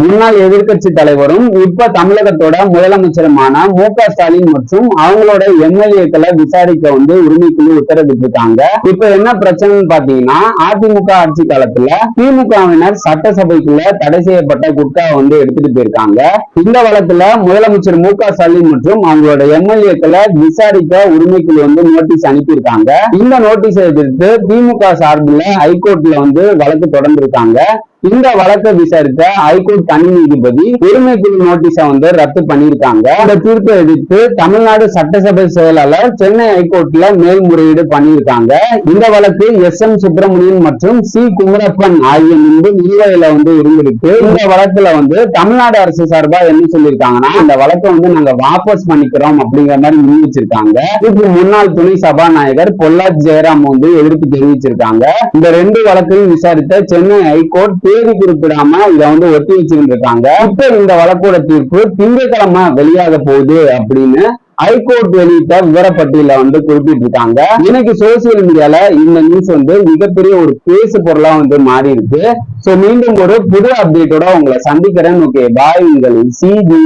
முன்னாள் எதிர்க்கட்சி தலைவரும் இப்ப தமிழகத்தோட முதலமைச்சருமான மு க ஸ்டாலின் மற்றும் அவங்களோட எம்எல்ஏக்களை விசாரிக்க வந்து உரிமைக்குழு உத்தரவிட்டிருக்காங்க. இப்ப என்ன பிரச்சனைன்னு பாத்தீங்கன்னா அதிமுக ஆட்சி காலத்துல திமுகவினர் சட்டசபைக்குள்ள தடை செய்யப்பட்ட குட்கா வந்து எடுத்துட்டு போயிருக்காங்க. இந்த வழக்குல முதலமைச்சர் மு க ஸ்டாலின் மற்றும் அவங்களோட எம்எல்ஏக்களை விசாரிக்க உரிமைக்குழு வந்து நோட்டீஸ் அனுப்பியிருக்காங்க. இந்த நோட்டீஸை எதிர்த்து திமுக சார்பில் ஹைகோர்ட்ல வந்து வழக்கு தொடர்ந்திருக்காங்க. இந்த வழக்கை விசாரித்த ஹைகோர்ட் தனி நீதிபதி உரிமை குழு நோட்டீஸை வந்து ரத்து பண்ணியிருக்காங்க. இந்த தீர்ப்பை எதிர்த்து தமிழ்நாடு சட்டசபை செயலாளர் சென்னை ஹைகோர்ட்ல மேல்முறையீடு பண்ணியிருக்காங்க. இந்த வழக்கு எஸ் எம் சுப்பிரமணியன் மற்றும் சி குமரப்பன் ஆகிய முன்பு நிலுவையில வந்து இருந்திருக்கு. இந்த வழக்குல வந்து தமிழ்நாடு அரசு சார்பா என்ன சொல்லியிருக்காங்கன்னா இந்த வழக்கை வந்து நாங்க வாபஸ் பண்ணிக்கிறோம் அப்படிங்கிற மாதிரி முன்வச்சிருக்காங்க. இதுக்கு முன்னாள் துணை சபாநாயகர் பொள்ளாச்சி ஜெயராம் வந்து எதிர்ப்பு தெரிவிச்சிருக்காங்க. இந்த ரெண்டு வழக்கையும் விசாரித்த சென்னை ஹைகோர்ட் தேதி குறிப்பிடாம இதை வந்து ஒத்தி வச்சிருந்திருக்காங்க. இப்ப இந்த வழக்கோட தீர்ப்பு திங்கட்கிழமை வெளியாக போகுது அப்படின்னு ஹைகோர்ட் வெளியிட்ட விவரப்பட்டியல வந்து குறிப்பிட்டிருக்காங்க. இன்னைக்கு சோசியல் மீடியால இந்த நியூஸ் வந்து மிகப்பெரிய ஒரு பேசு பொருளா வந்து மாறி இருக்கு சோ மீண்டும் ஒரு புது அப்டேட்டோட உங்களை சந்திக்கிறேன். ஓகே பாய் உங்கள் சிஜி